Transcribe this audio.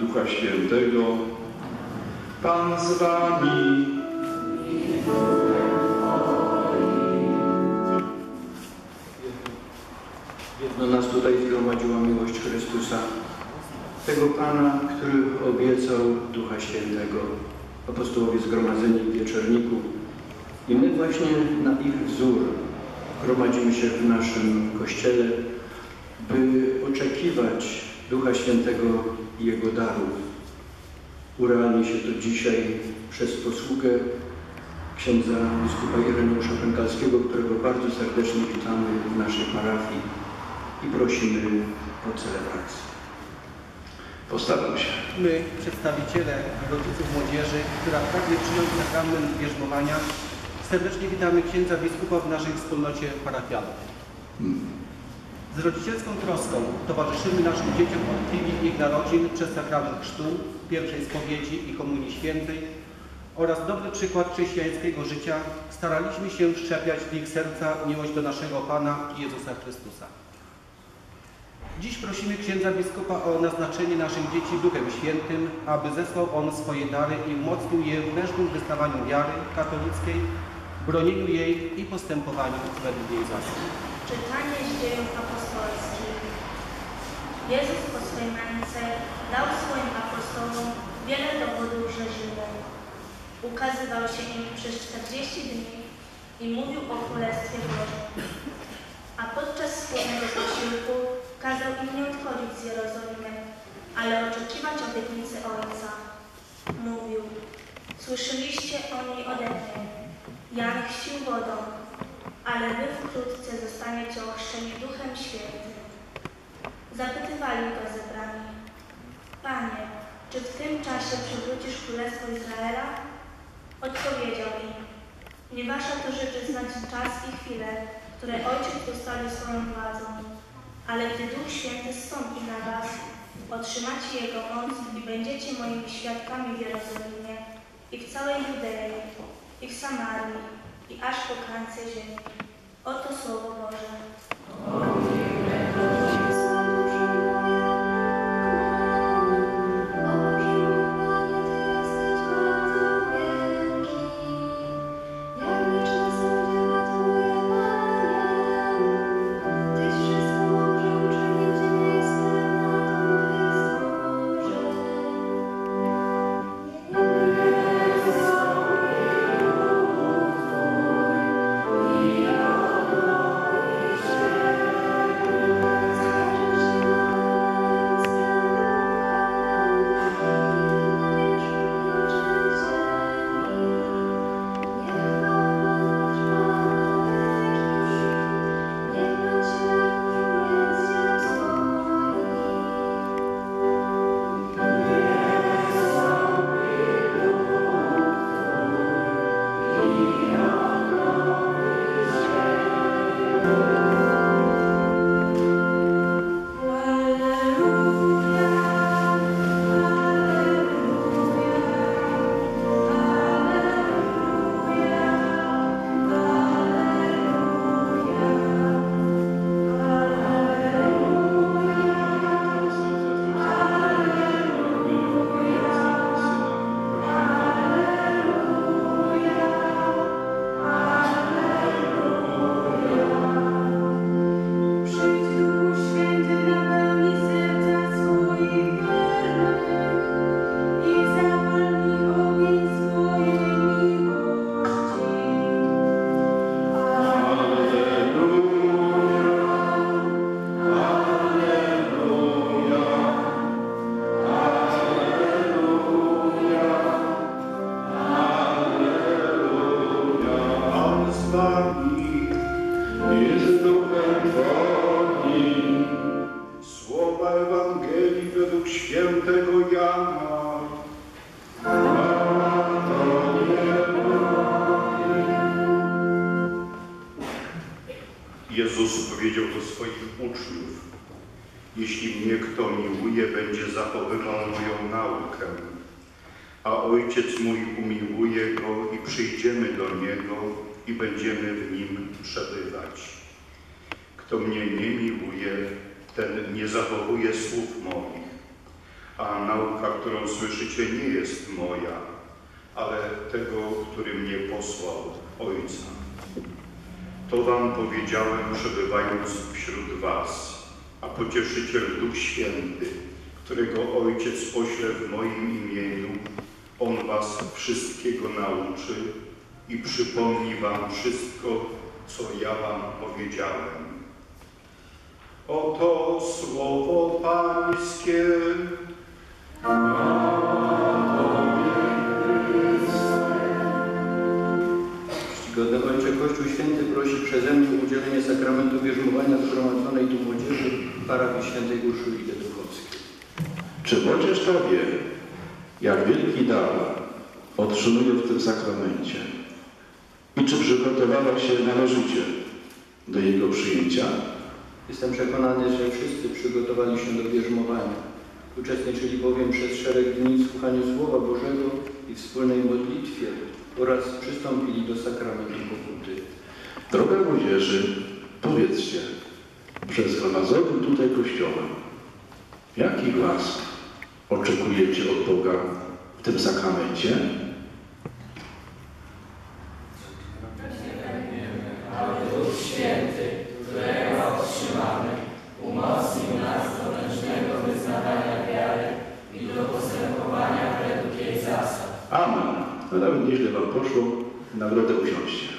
Ducha Świętego. Pan z wami. Jedno nas tutaj zgromadziła miłość Chrystusa, tego Pana, który obiecał Ducha Świętego. Apostołowie zgromadzeni w wieczorniku i my właśnie na ich wzór gromadzimy się w naszym Kościele, by oczekiwać Ducha Świętego i Jego darów. Urealni się to dzisiaj przez posługę księdza biskupa Ireneusza Pękalskiego, którego bardzo serdecznie witamy w naszej parafii i prosimy o celebrację. Postaram się. My, przedstawiciele rodziców młodzieży, która pragnie przyjąć sakrament bierzmowania, serdecznie witamy księdza biskupa w naszej wspólnocie parafialnej. Z rodzicielską troską towarzyszymy naszym dzieciom od chwili ich narodzin przez sakrament chrztu, pierwszej spowiedzi i komunii świętej oraz dobry przykład chrześcijańskiego życia staraliśmy się wszczepiać w ich serca miłość do naszego Pana Jezusa Chrystusa. Dziś prosimy księdza biskupa o naznaczenie naszych dzieci Duchem Świętym, aby zesłał on swoje dary i umocnił je w mężnym wystawaniu wiary katolickiej, bronieniu jej i postępowaniu według jej zasad. Czytanie z dziejów apostolskich. Jezus po swojej męce dał swoim apostołom wiele dowodów, że żyje. Ukazywał się im przez 40 dni i mówił o Królestwie Bożym. A podczas wspólnego posiłku kazał im nie odchodzić z Jerozolimy, ale oczekiwać obietnicy Ojca. Mówił, słyszeliście o niej ode mnie. Jan chrzcił wodą, ale wy wkrótce zostaniecie ochrzczeni Duchem Świętym. Zapytywali go zebrani, Panie, czy w tym czasie przywrócisz Królestwo Izraela? Odpowiedział im, nie wasza to rzeczy znać czas i chwilę, które Ojciec ustalił swoją władzą, ale gdy Duch Święty zstąpi na was, otrzymacie Jego moc i będziecie moimi świadkami w Jerozolimie i w całej Judei, i w Samarii, i aż po krańce ziemi. Oto Słowo Boże. Jest duchem woli. Słowa Ewangelii według świętego Jana. Jezus powiedział do swoich uczniów, jeśli mnie kto miłuje, będzie zachowywał moją naukę, a Ojciec mój umiłuje go i przyjdziemy do Niego i będziemy w Nim przebywać. Kto mnie nie miłuje, ten nie zachowuje słów moich, a nauka, którą słyszycie, nie jest moja, ale tego, który mnie posłał, Ojca. To wam powiedziałem, przebywając wśród was, a pocieszyciel Duch Święty, którego Ojciec pośle w moim imieniu, On was wszystkiego nauczy i przypomni wam wszystko, co ja wam powiedziałem. Oto słowo Pańskie. Czcigodny Ojcze, Kościół Święty prosi przeze mnie o udzielenie sakramentu bierzmowania zgromadzonej tu młodzieży parafii świętej Urszuli Duchowskiej. Czy młodzież to wie, jak wielki dar otrzymuje w tym sakramencie? Przygotowała się należycie do jego przyjęcia? Jestem przekonany, że wszyscy przygotowali się do bierzmowania. Uczestniczyli bowiem przez szereg dni w słuchaniu Słowa Bożego i wspólnej modlitwie oraz przystąpili do sakramentu pokuty. Droga młodzieży, powiedzcie, przed zgromadzonym tutaj Kościołem, jakich łask oczekujecie od Boga w tym sakramencie? No nawet nieźle Wam poszło. Nagrodę usiądźcie.